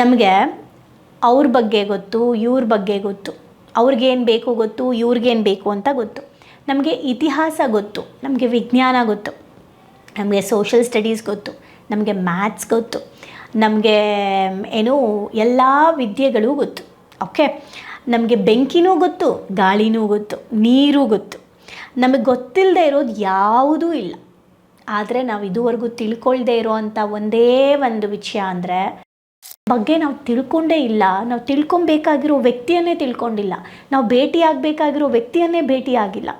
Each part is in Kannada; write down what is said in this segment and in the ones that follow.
ನಮಗೆ ಅವ್ರ ಬಗ್ಗೆ ಗೊತ್ತು, ಇವ್ರ ಬಗ್ಗೆ ಗೊತ್ತು. ಅವ್ರಿಗೇನು ಬೇಕು ಗೊತ್ತು ಇವ್ರಿಗೇನು ಬೇಕು ಅಂತ ಗೊತ್ತು. ನಮಗೆ ಇತಿಹಾಸ ಗೊತ್ತು, ನಮಗೆ ವಿಜ್ಞಾನ ಗೊತ್ತು. ನಮಗೆ ಸೋಷಲ್ ಸ್ಟಡೀಸ್ ಗೊತ್ತು, ನಮಗೆ ಮ್ಯಾಥ್ಸ್ ಗೊತ್ತು. ನಮಗೆ ಏನು ಎಲ್ಲ ವಿದ್ಯೆಗಳು ಗೊತ್ತು ಓಕೆ ನಮಗೆ ಬೆಂಕಿನೂ ಗೊತ್ತು, ಗಾಳಿನೂ ಗೊತ್ತು, ನೀರು ಗೊತ್ತು. ನಮಗೆ ಗೊತ್ತಿಲ್ಲದೆ ಇರೋದು ಯಾವುದೂ ಇಲ್ಲ. ಆದರೆ ನಾವು ಇದುವರೆಗೂ ತಿಳ್ಕೊಳ್ದೇ ಇರೋವಂಥ ಒಂದೇ ಒಂದು ವಿಷಯ ಅಂದರೆ ಬಗ್ಗೆ ನಾವು ತಿಳ್ಕೊಂಡೇ ಇಲ್ಲ. ನಾವು ತಿಳ್ಕೊಬೇಕಾಗಿರೋ ವ್ಯಕ್ತಿಯನ್ನೇ ತಿಳ್ಕೊಂಡಿಲ್ಲ. ನಾವು ಭೇಟಿ ಆಗಬೇಕಾಗಿರೋ ವ್ಯಕ್ತಿಯನ್ನೇ ಭೇಟಿ ಆಗಿಲ್ಲ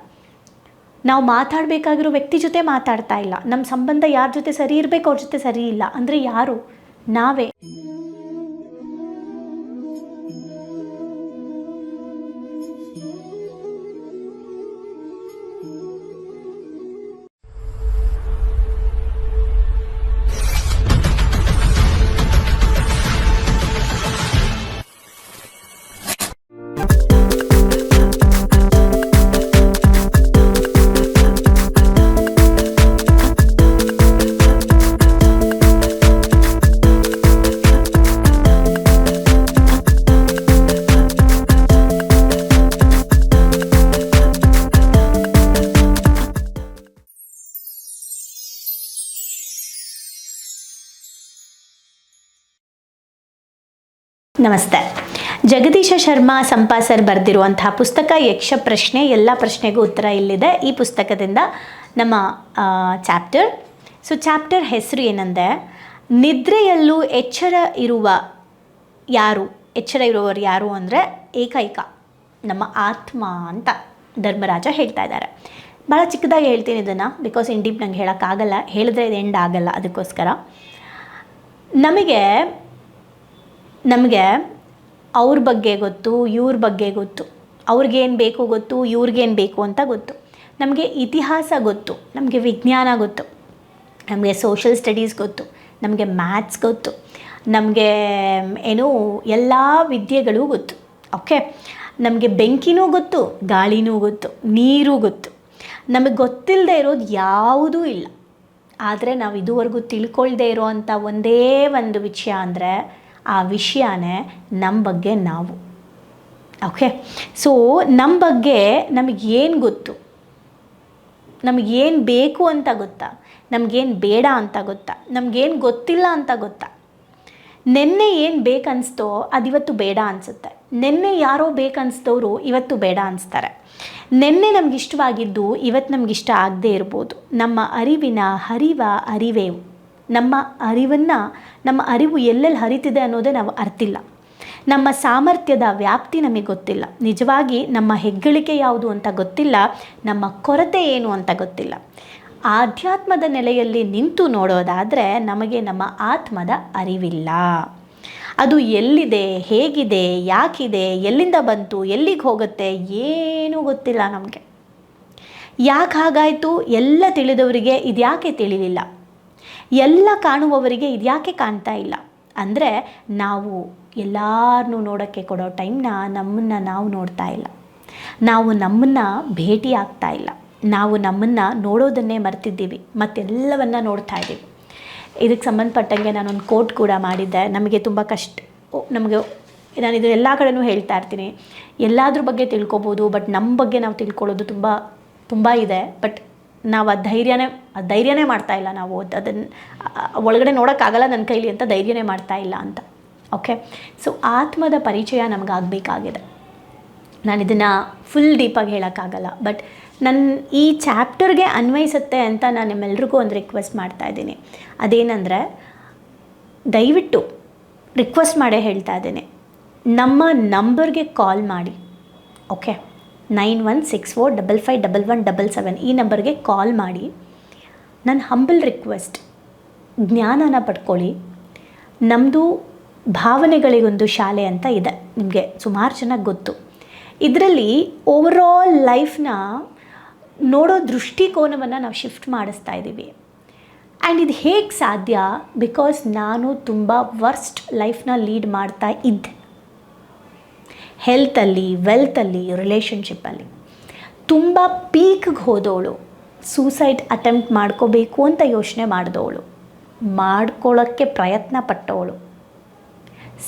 ನಾವು ಮಾತಾಡಬೇಕಾಗಿರೋ ವ್ಯಕ್ತಿ ಜೊತೆ ಮಾತಾಡ್ತಾ ಇಲ್ಲ. ನಮ್ಮ ಸಂಬಂಧ ಯಾರ ಜೊತೆ ಸರಿ ಇರಬೇಕು ಅವ್ರ ಜೊತೆ ಸರಿ ಇಲ್ಲ. ಅಂದರೆ ಯಾರು? ನಾವೇ. ನಮಸ್ತೆ. ಜಗದೀಶ ಶರ್ಮಾ ಸಂಪಾ ಸರ್ ಬರೆದಿರುವಂತಹ ಪುಸ್ತಕ ಯಕ್ಷ ಪ್ರಶ್ನೆ, ಎಲ್ಲ ಪ್ರಶ್ನೆಗೂ ಉತ್ತರ ಇಲ್ಲಿದೆ. ಈ ಪುಸ್ತಕದಿಂದ ನಮ್ಮ ಚಾಪ್ಟರ್. ಸೊ ಚಾಪ್ಟರ್ ಹೆಸರು ಏನಂದರೆ, ನಿದ್ರೆಯಲ್ಲೂ ಎಚ್ಚರ ಇರುವ ಯಾರು, ಎಚ್ಚರ ಇರುವವರು ಯಾರು ಅಂದರೆ ಏಕೈಕ, ನಮ್ಮ ಆತ್ಮ ಅಂತ ಧರ್ಮರಾಜ ಹೇಳ್ತಾ ಇದ್ದಾರೆ. ಭಾಳ ಚಿಕ್ಕದಾಗಿ ಹೇಳ್ತೀನಿ ಇದನ್ನು ಬಿಕಾಸ್ ಇನ್ ಡೀಪ್ ನಂಗೆ ಹೇಳೋಕ್ಕಾಗಲ್ಲ, ಹೇಳಿದ್ರೆ ಇದು ಎಂಡ್ ಆಗಲ್ಲ ಅದಕ್ಕೋಸ್ಕರ. ನಮಗೆ ನಮಗೆ ಅವ್ರ ಬಗ್ಗೆ ಗೊತ್ತು, ಇವ್ರ ಬಗ್ಗೆ ಗೊತ್ತು. ಅವ್ರಿಗೇನು ಬೇಕು ಗೊತ್ತು ಇವ್ರಿಗೇನು ಬೇಕು ಅಂತ ಗೊತ್ತು. ನಮಗೆ ಇತಿಹಾಸ ಗೊತ್ತು, ನಮಗೆ ವಿಜ್ಞಾನ ಗೊತ್ತು. ನಮಗೆ ಸೋಷಲ್ ಸ್ಟಡೀಸ್ ಗೊತ್ತು, ನಮಗೆ ಮ್ಯಾಥ್ಸ್ ಗೊತ್ತು. ನಮಗೆ ಏನು ಎಲ್ಲ ವಿದ್ಯೆಗಳು ಗೊತ್ತು. ಓಕೆ ನಮಗೆ ಬೆಂಕಿನೂ ಗೊತ್ತು, ಗಾಳಿನೂ ಗೊತ್ತು, ನೀರು ಗೊತ್ತು. ನಮಗೆ ಗೊತ್ತಿಲ್ಲದೆ ಇರೋದು ಯಾವುದೂ ಇಲ್ಲ. ಆದರೆ ನಾವು ಇದುವರೆಗೂ ತಿಳ್ಕೊಳ್ದೇ ಇರೋವಂಥ ಒಂದೇ ಒಂದು ವಿಷಯ ಅಂದರೆ ಆ ವಿಷಯನೇ ನಮ್ಮ ಬಗ್ಗೆ ನಾವು. ಓಕೆ ಸೊ ನಮ್ಮ ಬಗ್ಗೆ ನಮಗೇನು ಗೊತ್ತು? ನಮಗೇನು ಬೇಕು ಅಂತ ಗೊತ್ತಾ? ನಮಗೇನು ಬೇಡ ಅಂತ ಗೊತ್ತಾ? ನಮಗೇನು ಗೊತ್ತಿಲ್ಲ ಅಂತ ಗೊತ್ತಾ? ನಿನ್ನೆ ಏನು ಬೇಕನ್ನಿಸ್ತೋ ಅದಿವತ್ತು ಬೇಡ ಅನಿಸುತ್ತೆ. ನಿನ್ನೆ ಯಾರೋ ಬೇಕನ್ನಿಸ್ದವರು ಇವತ್ತು ಬೇಡ ಅನಿಸ್ತಾರೆ. ನಿನ್ನೆ ನಮಗಿಷ್ಟವಾಗಿದ್ದು ಇವತ್ತು ನಮಗಿಷ್ಟ ಆಗದೇ ಇರ್ಬೋದು. ನಮ್ಮ ಅರಿವಿನ ಹರಿವ ಅರಿವೇವು ನಮ್ಮ ಅರಿವನ್ನು, ನಮ್ಮ ಅರಿವು ಎಲ್ಲೆಲ್ಲಿ ಹರಿತಿದೆ ಅನ್ನೋದೇ ನಾವು ಅರ್ತಿಲ್ಲ. ನಮ್ಮ ಸಾಮರ್ಥ್ಯದ ವ್ಯಾಪ್ತಿ ನಮಗೆ ಗೊತ್ತಿಲ್ಲ. ನಿಜವಾಗಿ ನಮ್ಮ ಹೆಗ್ಗಳಿಕೆ ಯಾವುದು ಅಂತ ಗೊತ್ತಿಲ್ಲ, ನಮ್ಮ ಕೊರತೆ ಏನು ಅಂತ ಗೊತ್ತಿಲ್ಲ. ಆಧ್ಯಾತ್ಮದ ನೆಲೆಯಲ್ಲಿ ನಿಂತು ನೋಡೋದಾದರೆ ನಮಗೆ ನಮ್ಮ ಆತ್ಮದ ಅರಿವಿಲ್ಲ. ಅದು ಎಲ್ಲಿದೆ, ಹೇಗಿದೆ, ಯಾಕಿದೆ, ಎಲ್ಲಿಂದ ಬಂತು, ಎಲ್ಲಿಗೆ ಹೋಗುತ್ತೆ ಏನೂ ಗೊತ್ತಿಲ್ಲ ನಮಗೆ. ಯಾಕೆ ಹಾಗಾಯಿತು? ಎಲ್ಲ ತಿಳಿದವರಿಗೆ ಇದ್ಯಾಕೆ ತಿಳಿಲಿಲ್ಲ? ಎಲ್ಲ ಕಾಣುವವರಿಗೆ ಇದ್ಯಾಕೆ ಕಾಣ್ತಾ ಇಲ್ಲ? ಅಂದರೆ ನಾವು ಎಲ್ಲರನ್ನೂ ನೋಡೋಕ್ಕೆ ಕೊಡೋ ಟೈಮ್ನ ನಮ್ಮನ್ನು ನಾವು ನೋಡ್ತಾ ಇಲ್ಲ. ನಾವು ನಮ್ಮನ್ನು ಭೇಟಿ ಆಗ್ತಾ ಇಲ್ಲ. ನಾವು ನಮ್ಮನ್ನು ನೋಡೋದನ್ನೇ ಮರ್ತಿದ್ದೀವಿ. ಮತ್ತೆಲ್ಲವನ್ನ ನೋಡ್ತಾ ಇದ್ದೀವಿ. ಇದಕ್ಕೆ ಸಂಬಂಧಪಟ್ಟಂಗೆ ನಾನೊಂದು ಕೋಟ್ ಕೂಡ ಮಾಡಿದ್ದೆ. ನಮಗೆ ತುಂಬ ಕಷ್ಟ. ನಮಗೆ ನಾನು ಇದು ಎಲ್ಲ ಕಡೆನೂ ಹೇಳ್ತಾ ಇರ್ತೀನಿ. ಎಲ್ಲದ್ರ ಬಗ್ಗೆ ತಿಳ್ಕೊಬೋದು, ಬಟ್ ನಮ್ಮ ಬಗ್ಗೆ ನಾವು ತಿಳ್ಕೊಳ್ಳೋದು ತುಂಬ ತುಂಬ ಇದೆ. ಬಟ್ ನಾವು ಆ ಧೈರ್ಯನೇ ಧೈರ್ಯನೇ ಮಾಡ್ತಾ ಇಲ್ಲ ನಾವು. ಅದನ್ನು ಒಳಗಡೆ ನೋಡೋಕ್ಕಾಗಲ್ಲ ನನ್ನ ಕೈಲಿ ಅಂತ ಧೈರ್ಯನೇ ಮಾಡ್ತಾ ಇಲ್ಲ ಅಂತ. ಓಕೆ ಸೊ ಆತ್ಮದ ಪರಿಚಯ ನಮಗಾಗಬೇಕಾಗಿದೆ. ನಾನು ಇದನ್ನು ಫುಲ್ ಡೀಪಾಗಿ ಹೇಳೋಕ್ಕಾಗಲ್ಲ. ಬಟ್ ನನ್ನ ಈ ಚಾಪ್ಟರ್ಗೆ ಅನ್ವಯಿಸುತ್ತೆ ಅಂತ ನಾನು ನಿಮ್ಮೆಲ್ರಿಗೂ ಒಂದು ರಿಕ್ವೆಸ್ಟ್ ಮಾಡ್ತಾ ಇದ್ದೀನಿ. ಅದೇನಂದರೆ, ದಯವಿಟ್ಟು ರಿಕ್ವೆಸ್ಟ್ ಮಾಡೇ ಹೇಳ್ತಾ ಇದ್ದೀನಿ. ನಮ್ಮ ನಂಬರ್ಗೆ ಕಾಲ್ ಮಾಡಿ. Okay nine one six four double five double one double seven ಈ ನಂಬರ್ಗೆ ಕಾಲ್ ಮಾಡಿ. ನನ್ನ ಹಂಬಲ್ ರಿಕ್ವೆಸ್ಟ್ ಜ್ಞಾನನ ಪಡ್ಕೊಳ್ಳಿ. ನಮ್ಮದು ಭಾವನೆಗಳಿಗೊಂದು ಶಾಲೆ ಅಂತ ಇದೆ, ನಿಮಗೆ ಸುಮಾರು ಚೆನ್ನಾಗಿ ಗೊತ್ತು. ಇದರಲ್ಲಿ ಓವರಾಲ್ ಲೈಫ್ನ ನೋಡೋ ದೃಷ್ಟಿಕೋನವನ್ನು ನಾವು ಶಿಫ್ಟ್ ಮಾಡಿಸ್ತಾ ಇದ್ದೀವಿ ಆ್ಯಂಡ್ ಇದು ಹೇಗೆ ಸಾಧ್ಯ? ಬಿಕಾಸ್ ನಾನು ತುಂಬ ವರ್ಸ್ಟ್ ಲೈಫ್ನ ಲೀಡ್ ಮಾಡ್ತಾ ಇದ್ದೆ. ಹೆಲ್ತಲ್ಲಿ ವೆಲ್ತಲ್ಲಿ ರಿಲೇಷನ್ಶಿಪ್ಪಲ್ಲಿ ತುಂಬ ಪೀಕ್ಗೆ ಹೋದವಳು. ಸೂಸೈಡ್ ಅಟೆಂಪ್ಟ್ ಮಾಡ್ಕೋಬೇಕು ಅಂತ ಯೋಚನೆ ಮಾಡಿದವಳು. ಮಾಡ್ಕೊಳ್ಳೋಕ್ಕೆ ಪ್ರಯತ್ನ ಪಟ್ಟವಳು.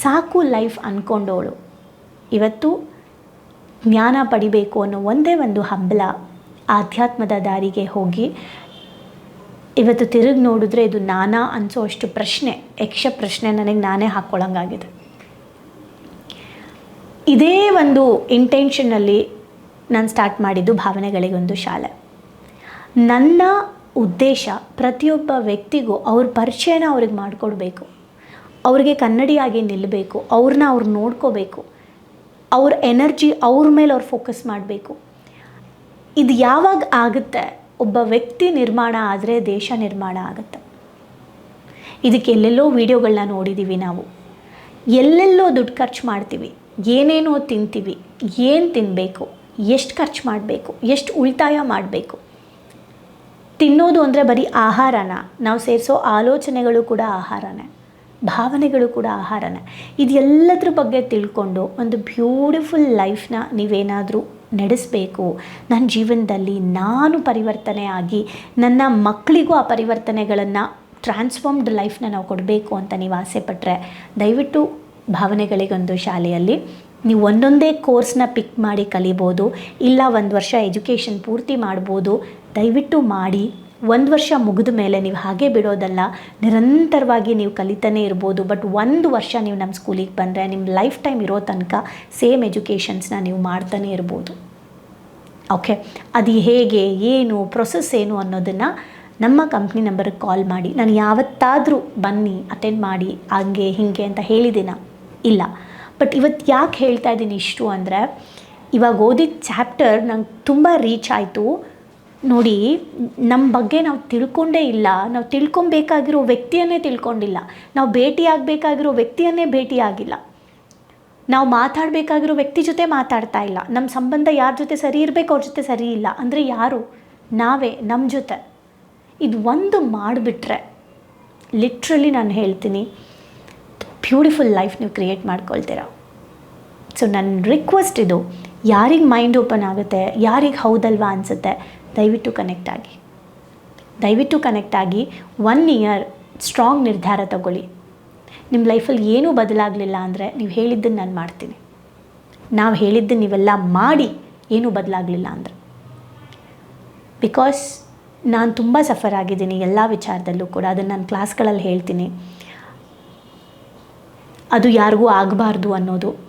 ಸಾಕು ಲೈಫ್ ಅಂದ್ಕೊಂಡವಳು ಇವತ್ತು ಜ್ಞಾನ ಪಡಿಬೇಕು ಅನ್ನೋ ಒಂದೇ ಒಂದು ಹಂಬಲ ಆಧ್ಯಾತ್ಮದ ದಾರಿಗೆ ಹೋಗಿ ಇವತ್ತು ತಿರುಗಿ ನೋಡಿದ್ರೆ ಇದು ನಾನಾ ಅನಿಸೋ ಅಷ್ಟು ಪ್ರಶ್ನೆ, ಯಕ್ಷ ಪ್ರಶ್ನೆ ನನಗೆ ನಾನೇ ಹಾಕ್ಕೊಳ್ಳೋಂಗಾಗಿದೆ ಇದೇ ಒಂದು ಇಂಟೆನ್ಷನ್ನಲ್ಲಿ ನಾನು ಸ್ಟಾರ್ಟ್ ಮಾಡಿದ್ದು ಭಾವನೆಗಳಿಗೊಂದು ಶಾಲೆ. ನನ್ನ ಉದ್ದೇಶ ಪ್ರತಿಯೊಬ್ಬ ವ್ಯಕ್ತಿಗೂ ಅವ್ರ ಪರಿಚಯನ ಅವ್ರಿಗೆ ಮಾಡಿಕೊಡ್ಬೇಕು. ಅವ್ರಿಗೆ ಕನ್ನಡಿಯಾಗಿ ನಿಲ್ಲಬೇಕು ಅವ್ರನ್ನ ಅವ್ರು ನೋಡ್ಕೋಬೇಕು, ಅವ್ರ ಎನರ್ಜಿ ಅವ್ರ ಮೇಲೆ ಅವ್ರು ಫೋಕಸ್ ಮಾಡಬೇಕು. ಇದು ಯಾವಾಗ ಆಗುತ್ತೆ? ಒಬ್ಬ ವ್ಯಕ್ತಿ ನಿರ್ಮಾಣ ಆದರೆ ದೇಶ ನಿರ್ಮಾಣ ಆಗುತ್ತೆ. ಇದಕ್ಕೆ ಎಲ್ಲೆಲ್ಲೋ ವೀಡಿಯೋಗಳನ್ನ ನೋಡಿದ್ದೀವಿ ನಾವು. ಎಲ್ಲೆಲ್ಲೋ ದುಡ್ಡು ಖರ್ಚು ಮಾಡ್ತೀವಿ. ಏನೇನೋ ತಿಂತೀವಿ, ಏನು ತಿನ್ನಬೇಕು ಎಷ್ಟು ಖರ್ಚು ಮಾಡಬೇಕು, ಎಷ್ಟು ಉಳಿತಾಯ ಮಾಡಬೇಕು. ತಿನ್ನೋದು ಅಂದರೆ ಬರೀ ಆಹಾರನ? ನಾವು ಸೇರಿಸೋ ಆಲೋಚನೆಗಳು ಕೂಡ ಆಹಾರನೇ. ಭಾವನೆಗಳು ಕೂಡ ಆಹಾರನೇ. ಇದೆಲ್ಲದ್ರ ಬಗ್ಗೆ ತಿಳ್ಕೊಂಡು ಒಂದು ಬ್ಯೂಟಿಫುಲ್ ಲೈಫ್ನ ನೀವೇನಾದರೂ ನಡೆಸಬೇಕು. ನನ್ನ ಜೀವನದಲ್ಲಿ ನಾನು ಪರಿವರ್ತನೆ ಆಗಿ ನನ್ನ ಮಕ್ಕಳಿಗೂ ಆ ಪರಿವರ್ತನೆಗಳನ್ನು ಟ್ರಾನ್ಸ್ಫಾರ್ಮ್ಡ್ ಲೈಫ್ನ ನಾವು ಕೊಡಬೇಕು ಅಂತ ನೀವು ಆಸೆ ಪಟ್ಟರೆ ದಯವಿಟ್ಟು ಭಾವನೆಗಳಿಗೊಂದು ಶಾಲೆಯಲ್ಲಿ. ನೀವು ಒಂದೊಂದೇ ಕೋರ್ಸ್ನ ಪಿಕ್ ಮಾಡಿ ಕಲಿಬೋದು, ಇಲ್ಲ ಒಂದು ವರ್ಷ ಎಜುಕೇಷನ್ ಪೂರ್ತಿ ಮಾಡ್ಬೋದು, ದಯವಿಟ್ಟು ಮಾಡಿ. ಒಂದು ವರ್ಷ ಮುಗಿದ ಮೇಲೆ ನೀವು ಹಾಗೆ ಬಿಡೋದಲ್ಲ, ನಿರಂತರವಾಗಿ ನೀವು ಕಲಿತಾನೇ ಇರ್ಬೋದು ಬಟ್ ಒಂದು ವರ್ಷ ನೀವು ನಮ್ಮ ಸ್ಕೂಲಿಗೆ ಬಂದರೆ ನಿಮ್ಮ ಲೈಫ್ ಟೈಮ್ ಇರೋ ತನಕ ಸೇಮ್ ಎಜುಕೇಷನ್ಸ್ನ ನೀವು ಮಾಡ್ತಾನೆ ಇರ್ಬೋದು. ಓಕೆ ಅದು ಹೇಗೆ, ಏನು ಪ್ರೊಸೆಸ್ ಏನು ಅನ್ನೋದನ್ನು ನಮ್ಮ ಕಂಪ್ನಿ ನಂಬರ್ಗೆ ಕಾಲ್ ಮಾಡಿ. ನಾನು ಯಾವತ್ತಾದರೂ ಬನ್ನಿ ಅಟೆಂಡ್ ಮಾಡಿ, ಹಂಗೆ, ಹೀಗೆ ಅಂತ ಹೇಳಿದ್ದೀನ ಇಲ್ಲ. ಬಟ್ ಇವತ್ತು ಯಾಕೆ ಹೇಳ್ತಾ ಇದ್ದೀನಿ ಇಷ್ಟು ಅಂದರೆ, ಇವಾಗ ಓದಿದ ಚಾಪ್ಟರ್ ನಂಗೆ ತುಂಬ ರೀಚ್ ಆಯಿತು. ನೋಡಿ ನಮ್ಮ ಬಗ್ಗೆ ನಾವು ತಿಳ್ಕೊಂಡೇ ಇಲ್ಲ. ನಾವು ತಿಳ್ಕೊಬೇಕಾಗಿರೋ ವ್ಯಕ್ತಿಯನ್ನೇ ತಿಳ್ಕೊಂಡಿಲ್ಲ. ನಾವು ಭೇಟಿ ಆಗಬೇಕಾಗಿರೋ ವ್ಯಕ್ತಿಯನ್ನೇ ಭೇಟಿಯಾಗಿಲ್ಲ ನಾವು ಮಾತಾಡಬೇಕಾಗಿರೋ ವ್ಯಕ್ತಿ ಜೊತೆ ಮಾತಾಡ್ತಾ ಇಲ್ಲ. ನಮ್ಮ ಸಂಬಂಧ ಯಾರ ಜೊತೆ ಸರಿ ಇರಬೇಕು ಅವ್ರ ಜೊತೆ ಸರಿ ಇಲ್ಲ. ಅಂದರೆ ಯಾರು? ನಾವೇ ನಮ್ಮ ಜೊತೆ. ಇದು ಒಂದು ಮಾಡಿಬಿಟ್ರೆ ಲಿಟ್ರಲಿ ನಾನು ಹೇಳ್ತೀನಿ. ಬ್ಯೂಟಿಫುಲ್ ಲೈಫ್ ನೀವು ಕ್ರಿಯೇಟ್ ಮಾಡ್ಕೊಳ್ತೀರ. ಸೊ ನನ್ನ ರಿಕ್ವೆಸ್ಟ್ ಇದು, ಯಾರಿಗೆ ಮೈಂಡ್ ಓಪನ್ ಆಗುತ್ತೆ, ಯಾರಿಗೆ ಹೌದಲ್ವಾ ಅನಿಸುತ್ತೆ, ದಯವಿಟ್ಟು ಕನೆಕ್ಟ್ ಆಗಿ. ದಯವಿಟ್ಟು ಕನೆಕ್ಟ್ ಆಗಿ ಒನ್ ಇಯರ್ ಸ್ಟ್ರಾಂಗ್ ನಿರ್ಧಾರ ತಗೊಳ್ಳಿ. ನಿಮ್ಮ ಲೈಫಲ್ಲಿ ಏನೂ ಬದಲಾಗಲಿಲ್ಲ ಅಂದರೆ ನೀವು ಹೇಳಿದ್ದನ್ನು ನಾನು ಮಾಡ್ತೀನಿ. ನಾವು ಹೇಳಿದ್ದನ್ನು ನೀವೆಲ್ಲ ಮಾಡಿ ಏನೂ ಬದಲಾಗಲಿಲ್ಲ ಅಂದರೆ. ಬಿಕಾಸ್ ನಾನು ತುಂಬ ಸಫರ್ ಆಗಿದ್ದೀನಿ, ಎಲ್ಲ ವಿಚಾರದಲ್ಲೂ ಕೂಡ, ಅದನ್ನು ನಾನು ಕ್ಲಾಸ್ಗಳಲ್ಲಿ ಹೇಳ್ತೀನಿ. ಅದು ಯಾರಿಗೂ ಆಗಬಾರ್ದು ಅನ್ನೋದು.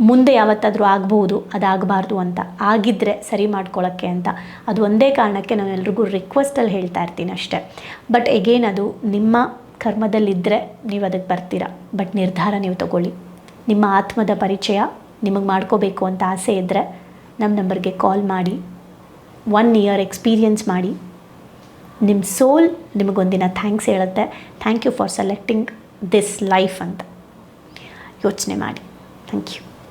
ಮುಂದೆ ಯಾವತ್ತಾದರೂ ಆಗ್ಬೋದು ಅದಾಗಬಾರ್ದು ಅಂತ. ಆಗಿದ್ದರೆ ಸರಿ ಮಾಡ್ಕೊಳ್ಳೋಕ್ಕೆ ಅಂತ. ಅದು ಒಂದೇ ಕಾರಣಕ್ಕೆ ನಾನು ಎಲ್ರಿಗೂ ರಿಕ್ವೆಸ್ಟಲ್ಲಿ ಹೇಳ್ತಾ ಇರ್ತೀನಿ ಅಷ್ಟೇ. ಬಟ್ ಎಗೇನ್ ಅದು ನಿಮ್ಮ ಕರ್ಮದಲ್ಲಿದ್ದರೆ ನೀವು ಅದಕ್ಕೆ ಬರ್ತೀರಾ. ಬಟ್ ನಿರ್ಧಾರ ನೀವು ತಗೊಳ್ಳಿ. ನಿಮ್ಮ ಆತ್ಮದ ಪರಿಚಯ ನಿಮಗೆ ಮಾಡ್ಕೋಬೇಕು ಅಂತ ಆಸೆ ಇದ್ದರೆ ನಮ್ಮ ನಂಬರ್ಗೆ ಕಾಲ್ ಮಾಡಿ. ಒನ್ ಇಯರ್ ಎಕ್ಸ್ಪೀರಿಯನ್ಸ್ ಮಾಡಿ. ನಿಮ್ಮ ಸೋಲ್ ನಿಮಗೊಂದಿನ ಥ್ಯಾಂಕ್ಸ್ ಹೇಳುತ್ತೆ. Thank you for selecting this life ಅಂತ. ಯೋಚನೆ ಮಾಡಿ. Thank you